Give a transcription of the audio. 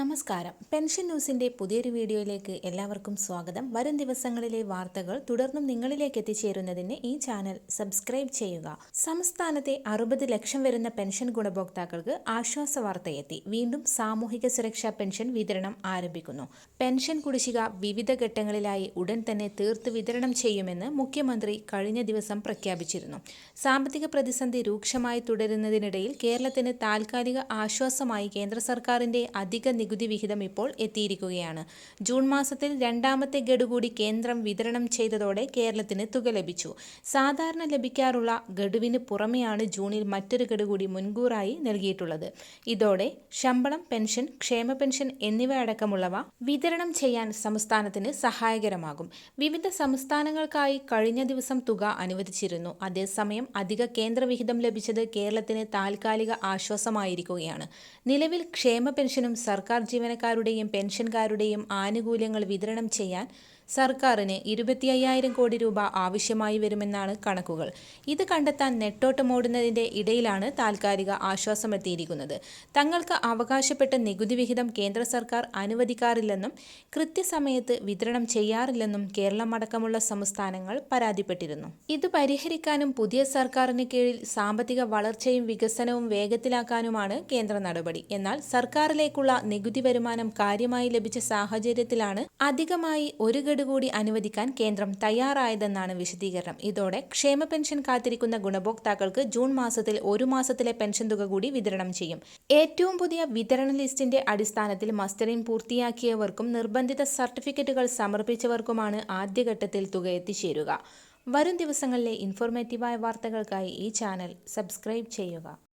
നമസ്കാരം. പെൻഷൻ ന്യൂസിന്റെ പുതിയൊരു വീഡിയോയിലേക്ക് എല്ലാവർക്കും സ്വാഗതം. വരും ദിവസങ്ങളിലെ വാർത്തകൾ തുടർന്നും നിങ്ങളിലേക്ക് എത്തിച്ചേരുന്നതിന് ഈ ചാനൽ സബ്സ്ക്രൈബ് ചെയ്യുക. സംസ്ഥാനത്തെ അറുപത് ലക്ഷം വരുന്ന പെൻഷൻ ഗുണഭോക്താക്കൾക്ക് ആശ്വാസ വാർത്തയെത്തി. വീണ്ടും സാമൂഹിക സുരക്ഷാ പെൻഷൻ വിതരണം ആരംഭിക്കുന്നു. പെൻഷൻ കുടിശ്ശിക വിവിധ ഘട്ടങ്ങളിലായി ഉടൻ തന്നെ തീർത്ത് വിതരണം ചെയ്യുമെന്ന് മുഖ്യമന്ത്രി കഴിഞ്ഞ ദിവസം പ്രഖ്യാപിച്ചിരുന്നു. സാമ്പത്തിക പ്രതിസന്ധി രൂക്ഷമായി തുടരുന്നതിനിടയിൽ കേരളത്തിന് താൽക്കാലിക ആശ്വാസമായി കേന്ദ്ര സർക്കാരിന്റെ അധിക നികുതി വിഹിതം ഇപ്പോൾ എത്തിയിരിക്കുകയാണ്. ജൂൺ മാസത്തിൽ രണ്ടാമത്തെ ഗഡു കൂടി കേന്ദ്രം വിതരണം ചെയ്തതോടെ കേരളത്തിന് തുക ലഭിച്ചു. സാധാരണ ലഭിക്കാറുള്ള ഗഡുവിന് പുറമെയാണ് ജൂണിൽ മറ്റൊരു ഗഡു കൂടി മുൻകൂറായി നൽകിയിട്ടുള്ളത്. ഇതോടെ ശമ്പളം പെൻഷൻ ക്ഷേമ പെൻഷൻ എന്നിവ അടക്കമുള്ളവ വിതരണം ചെയ്യാൻ സംസ്ഥാനത്തിന് സഹായകരമാകും. വിവിധ സംസ്ഥാനങ്ങൾക്കായി കഴിഞ്ഞ ദിവസം തുക അനുവദിച്ചിരുന്നു. അതേസമയം അധിക കേന്ദ്ര വിഹിതം ലഭിച്ചത് കേരളത്തിന് താൽക്കാലിക ആശ്വാസമായിരിക്കുകയാണ്. നിലവിൽ ക്ഷേമ പെൻഷനും സർക്കാർ സർക്കാർ ജീവനക്കാരുടെയും പെൻഷൻകാരുടെയും ആനുകൂല്യങ്ങൾ വിതരണം ചെയ്യാൻ സർക്കാരിന് ഇരുപത്തി അയ്യായിരം കോടി രൂപ ആവശ്യമായി വരുമെന്നാണ് കണക്കുകൾ. ഇത് കണ്ടെത്താൻ നെട്ടോട്ടമോടുന്നതിന്റെ ഇടയിലാണ് താൽക്കാലിക ആശ്വാസമെത്തിയിരിക്കുന്നത്. തങ്ങൾക്ക് അവകാശപ്പെട്ട നികുതി വിഹിതം കേന്ദ്ര സർക്കാർ അനുവദിക്കാറില്ലെന്നും കൃത്യസമയത്ത് വിതരണം ചെയ്യാറില്ലെന്നും കേരളം അടക്കമുള്ള സംസ്ഥാനങ്ങൾ പരാതിപ്പെട്ടിരുന്നു. ഇത് പരിഹരിക്കാനും പുതിയ സർക്കാരിന് കീഴിൽ സാമ്പത്തിക വളർച്ചയും വികസനവും വേഗത്തിലാക്കാനുമാണ് കേന്ദ്ര നടപടി. എന്നാൽ സർക്കാരിലേക്കുള്ള നികുതി വരുമാനം കാര്യമായി ലഭിച്ച സാഹചര്യത്തിലാണ് അധികമായി ഒരു ഗഡു കൂടി അനുവദിക്കാൻ കേന്ദ്രം തയ്യാറായതെന്നാണ് വിശദീകരണം. ഇതോടെ ക്ഷേമ പെൻഷൻ കാത്തിരിക്കുന്ന ഗുണഭോക്താക്കൾക്ക് ജൂൺ മാസത്തിൽ ഒരു മാസത്തിലെ പെൻഷൻ തുക കൂടി വിതരണം ചെയ്യും. ഏറ്റവും പുതിയ വിതരണ ലിസ്റ്റിന്റെ അടിസ്ഥാനത്തിൽ മസ്റ്ററിംഗ് പൂർത്തിയാക്കിയവർക്കും നിർബന്ധിത സർട്ടിഫിക്കറ്റുകൾ സമർപ്പിച്ചവർക്കുമാണ് ആദ്യഘട്ടത്തിൽ തുക എത്തിച്ചേരുക. വരും ദിവസങ്ങളിലെ ഇൻഫോർമേറ്റീവായ വാർത്തകൾക്കായി ഈ ചാനൽ സബ്സ്ക്രൈബ് ചെയ്യുക.